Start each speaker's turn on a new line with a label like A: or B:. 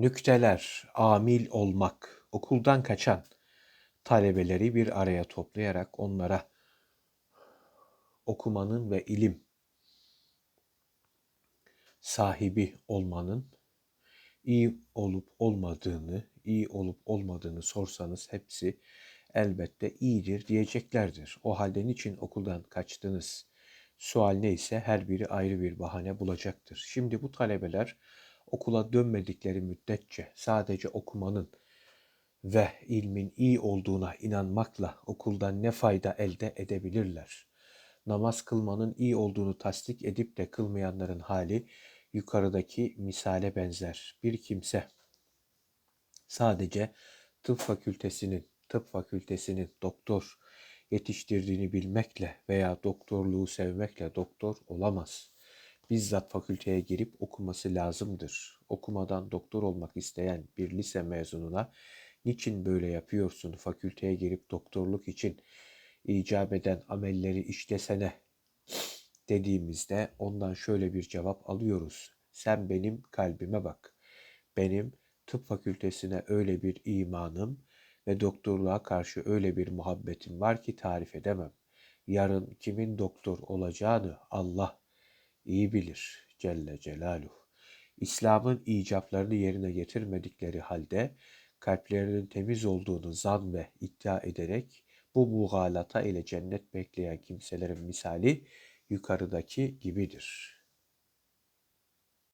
A: nükteler, amil olmak, okuldan kaçan talebeleri bir araya toplayarak onlara okumanın ve ilim sahibi olmanın iyi olup olmadığını, iyi olup olmadığını sorsanız hepsi elbette iyidir diyeceklerdir. O halde niçin okuldan kaçtınız? Sual neyse her biri ayrı bir bahane bulacaktır. Şimdi bu talebeler okula dönmedikleri müddetçe sadece okumanın ve ilmin iyi olduğuna inanmakla okuldan ne fayda elde edebilirler? Namaz kılmanın iyi olduğunu tasdik edip de kılmayanların hali yukarıdaki misale benzer. Bir kimse sadece tıp fakültesinin, tıp fakültesinin doktor yetiştirdiğini bilmekle veya doktorluğu sevmekle doktor olamaz. Bizzat fakülteye girip okuması lazımdır. Okumadan doktor olmak isteyen bir lise mezununa niçin böyle yapıyorsun fakülteye girip doktorluk için icap eden amelleri işlesene dediğimizde ondan şöyle bir cevap alıyoruz. Sen benim kalbime bak. Benim tıp fakültesine öyle bir imanım ve doktorluğa karşı öyle bir muhabbetim var ki tarif edemem. Yarın kimin doktor olacağını Allah iyi bilir Celle Celaluhu. İslam'ın icaplarını yerine getirmedikleri halde kalplerinin temiz olduğunu zan ve iddia ederek bu muğalata ile cennet bekleyen kimselerin misali yukarıdaki gibidir.